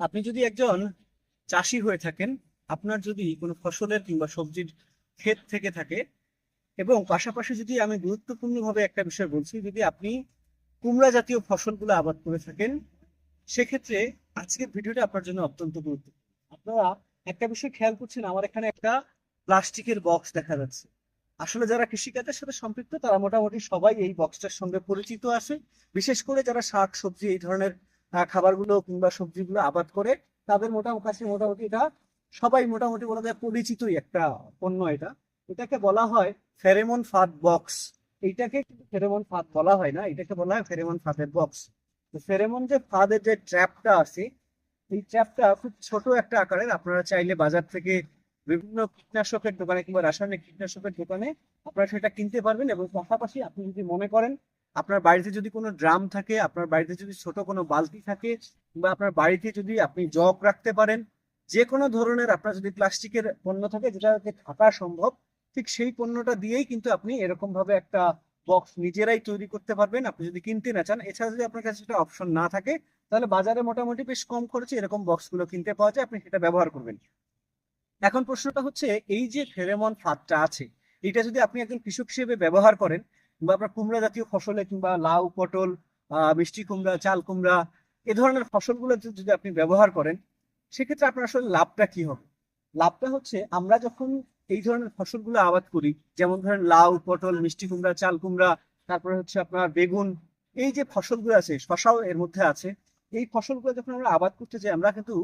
আপনি যদি একজন চাষি হয়ে থাকেন, আপনার যদি কোনো ফসলের কিংবা সবজির ক্ষেত থেকে থাকে এবং পাশাপাশি যদি আমি গুরুত্বপূর্ণভাবে একটা বিষয় বলছি, যদি আপনি কুমড়া জাতীয় ফসলগুলো আবাদ করে থাকেন, সেক্ষেত্রে আজকের ভিডিওটা আপনার জন্য অত্যন্ত গুরুত্বপূর্ণ। আপনারা একটা বিষয় খেয়াল করছেন, আমার এখানে একটা প্লাস্টিকের বক্স দেখা যাচ্ছে। আসলে যারা কৃষিকাজের সাথে সম্পৃক্ত, তারা মোটামুটি সবাই এই বক্সটার সঙ্গে পরিচিত আছে। বিশেষ করে যারা শাক, সবজি এই ধরনের খাবারগুলো কিংবা সবজিগুলো আবাদ করে, তাদের মোটামুটি মোটামুটি এটা সবাই মোটামুটি বলা যায় পরিচিতই একটা পণ্য এটা। এটাকে বলা হয় ফেরেমন ফাঁদ বক্স এইটাকে ফেরেমন ফাঁদ বলা হয় না, এটাকে বলা হয় ফেরেমন ফাঁদের বক্স ফেরেমন যে ফাঁদের যে ট্র্যাপটা আছে, এই ট্র্যাপটা খুব ছোট একটা আকারের, আপনারা চাইলে বাজার থেকে বিভিন্ন কীটনাশকের দোকানে কিংবা রাসায়নিক কীটনাশকের দোকানে আপনারা সেটা কিনতে পারবেন এবং পাশাপাশি আপনি যদি মনে করেন আপনার বাড়িতে যদি কোনো ড্রাম থাকে, আপনার বাড়িতে যদি ছোট কোনো বালতি থাকে, কিংবা আপনার বাড়িতে যদি আপনি জগ রাখতে পারেন যে কোনো ধরনের আপনার যদি প্লাস্টিকের পণ্য থাকে, যেটাকে থাকা সম্ভব, ঠিক সেই পণ্যটা দিয়েই কিন্তু আপনি এরকম ভাবে একটা বক্স নিজেরাই তৈরি করতে পারবেন। আপনি যদি কিনতে না চান, এছাড়া যদি আপনার কাছে সেটা অপশন না থাকে, তাহলে বাজারে মোটামুটি বেশ কম খরচে এরকম বক্সগুলো কিনতে পাওয়া যায়, আপনি সেটা ব্যবহার করবেন। এখন প্রশ্নটা হচ্ছে, এই যে ফেরেমন ফাঁদটা আছে, এটা যদি আপনি একজন কৃষক হিসেবে ব্যবহার করেন বা আপনার কুমড়া জাতীয় ফসলে কিংবা লাউ, পটল মিষ্টি কুমড়া, চাল কুমড়া, এ ধরনের ফসলগুলো যদি আপনি ব্যবহার করেন, সেক্ষেত্রে আপনার আসলে লাভটা কি হবে? লাভটা হচ্ছে আমরা যখন এই ধরনের ফসলগুলো আবাদ করি, যেমন ধরেন লাউ, পটল, মিষ্টি কুমড়া, চাল কুমড়া, তারপরে হচ্ছে আপনার বেগুন, এই যে ফসলগুলো আছে, শশাও এর মধ্যে আছে, এই ফসলগুলো যখন আমরা আবাদ করতে যাই, আমরা কিন্তু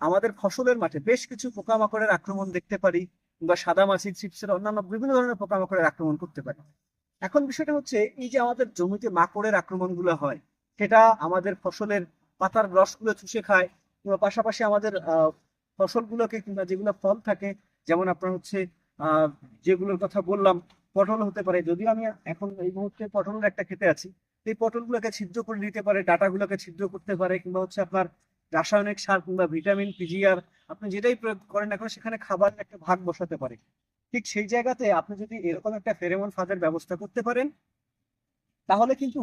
আমাদের ফসলের মাঠে বেশ কিছু পোকামাকড়ের আক্রমণ দেখতে পারি বা সাদা মাছি চিপসের অন্যান্য বিভিন্ন ধরনের পোকামাকড়ের আক্রমণ করতে পারি। এখন বিষয়টা হচ্ছে, এই যে আমাদের জমিতে মাকড়ের আক্রমণগুলো হয়, সেটা আমাদের ফসলের পাতার রসগুলো চুষে খায়, কিংবা পাশাপাশি আমাদের ফসলগুলোকে কিংবা যেগুলো ফল থাকে, যেমন আপনার হচ্ছে যেগুলোর কথা বললাম, পটল হতে পারে, যদিও আমি এখন এই মুহূর্তে পটলের একটা খেতে আছি, এই পটলগুলোকে ছিদ্র করে নিতে পারে, ডাটাগুলোকে ছিদ্র করতে পারে, কিংবা হচ্ছে আপনার রাসায়নিক সার কিংবা ভিটামিন পিজিআর আপনি যেটাই প্রয়োগ করেন এখন সেখানে খাবারের একটা ভাগ বসাতে পারে। ঠিক সেই জায়গাতে আপনি যদি এরকম একটা ফেরেমন ফাঁদের ব্যবস্থা করতে পারেন, তাহলে কিন্তু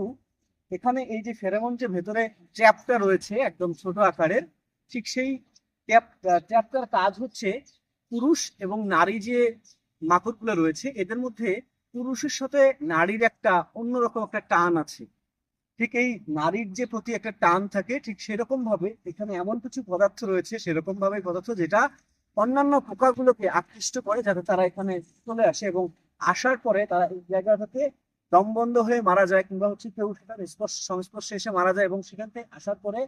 এখানে এই যে ফেরেমন যে ভেতরে ট্র্যাপটা রয়েছে একদম ছোট আকারের, ঠিক সেই ট্যাপ ট্র্যাপটার কাজ হচ্ছে পুরুষ এবং নারী যে মাকড়গুলো রয়েছে, এদের মধ্যে পুরুষের সাথে নারীর একটা অন্যরকম একটা টান আছে। ঠিক এই নারীর যে প্রতি একটা টান থাকে, ঠিক সেরকম ভাবে এখানে এমন কিছু পদার্থ রয়েছে সেরকম ভাবে পদার্থ যেটা অন্যান্য পোকাগুলোকে আকৃষ্ট করে যাতে তারা এখানে চলে আসে এবং আসার পরে তারা এই জায়গাটাতে দমবন্ধ হয়ে মারা যায় কিংবা হচ্ছে কেউ সেখানে স্পর্শ, সংস্পর্শে এসে মারা যায় এবং সেখান থেকে আসার পরে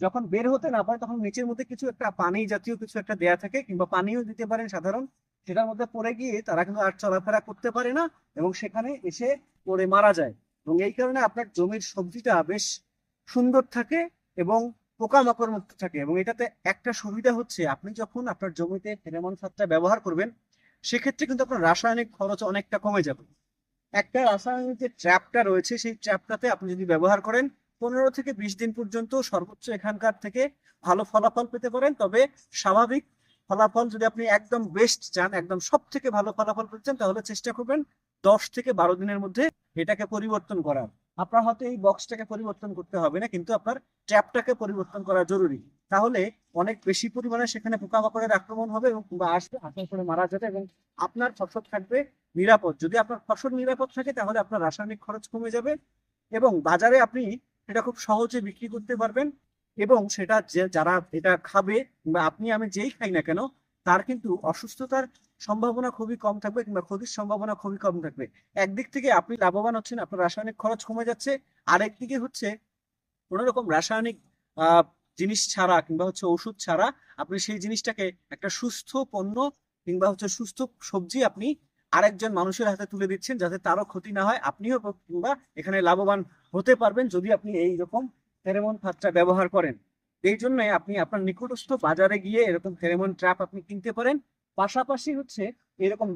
যখন বের হতে না পারে তখন নিচের মধ্যে কিছু একটা পানি জাতীয় কিছু একটা দেয়া থাকে কিংবা পানিও দিতে পারেন সাধারণ। সেটার মধ্যে পড়ে গিয়ে তারা কিন্তু আর চলাফেরা করতে পারে না এবং সেখানে এসে পড়ে মারা যায়। এবং এই কারণে আপনার জমির সবজিটা বেশ সুন্দর থাকে এবং পোকামাকড় মুক্ত থাকে এবং এটাতে একটা সুবিধা হচ্ছে আপনি যখন আপনার জমিতে ফেরেমন সারটা ব্যবহার করবেন, সেক্ষেত্রে কিন্তু আপনার রাসায়নিক খরচ অনেকটা কমে যাবে। একটা রাসায়নিক যে ট্র্যাপটা রয়েছে, সেই ট্র্যাপটাতে আপনি যদি ব্যবহার করেন, পনেরো থেকে বিশ দিন পর্যন্ত সর্বোচ্চ এখানকার থেকে ভালো ফলাফল পেতে পারেন। তবে স্বাভাবিক ফলাফল যদি আপনি একদম বেস্ট চান, একদম সব থেকে ভালো ফলাফল পেতে চান, তাহলে চেষ্টা করবেন দশ থেকে বারো দিনের মধ্যে এটাকে পরিবর্তন করার। আপনার হয়তো এই বক্সটাকে পরিবর্তন করতে হবে না, কিন্তু আপনার ট্র্যাপটাকে পরিবর্তন করা জরুরি। তাহলে অনেক বেশি পরিমাণে সেখানে পোকামাকড়ের আক্রমণ হবে এবং বা আসবে আসার পরে মারা যাবে এবং আপনার ফসল থাকবে নিরাপদ। যদি আপনার ফসল নিরাপদ থাকে, তাহলে আপনার রাসায়নিক খরচ কমে যাবে এবং বাজারে আপনি এটা খুব সহজে বিক্রি করতে পারবেন এবং সেটা যে, যারা এটা খাবে বা আপনি আমি যেই খাই না কেন, তার কিন্তু অসুস্থতার সম্ভাবনা খুবই কম থাকবে কিংবা ক্ষতির সম্ভাবনা খুবই কম থাকবে। একদিক থেকে আপনি লাভবান হচ্ছেন, আপনার রাসায়নিক খরচ কমে যাচ্ছে। আরেক দিকে হচ্ছে কোনো রকম রাসায়নিক জিনিস ছাড়া কিংবা হচ্ছে ওষুধ ছাড়া আপনি সেই জিনিসটাকে একটা সুস্থ পণ্য কিংবা হচ্ছে সুস্থ সবজি আপনি আরেকজন মানুষের হাতে তুলে দিচ্ছেন যাতে তারও ক্ষতি না হয়। আপনিও কিংবা এখানে লাভবান হতে পারবেন যদি আপনি এই রকম ফেরেমন ফাঁদটা ব্যবহার করেন। এই জন্য আপনি আপনার নিকটস্থ বাজারে গিয়ে এরকম ফেরেমন ট্র্যাপ আপনি কিনতে পারেন। পাশাপাশি হচ্ছে এরকম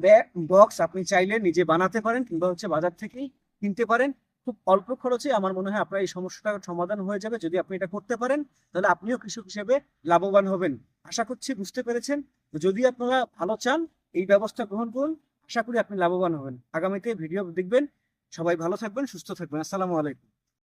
বক্স আপনি চাইলে নিজে বানাতে পারেন কিংবা হচ্ছে বাজার থেকেই কিনতে পারেন। খুব অল্প খরচে আমার মনে হয় আপনার এই সমস্যাটার সমাধান হয়ে যাবে যদি আপনি এটা করতে পারেন, তাহলে আপনিও কৃষক হিসেবে লাভবান হবেন। আশা করছি বুঝতে পেরেছেন। যদি আপনারা ভালো চান, এই ব্যবস্থা গ্রহণ করুন। আশা করি আপনি লাভবান হবেন। আগামীতে ভিডিও দেখবেন। সবাই ভালো থাকবেন, সুস্থ থাকবেন। আসসালামু আলাইকুম।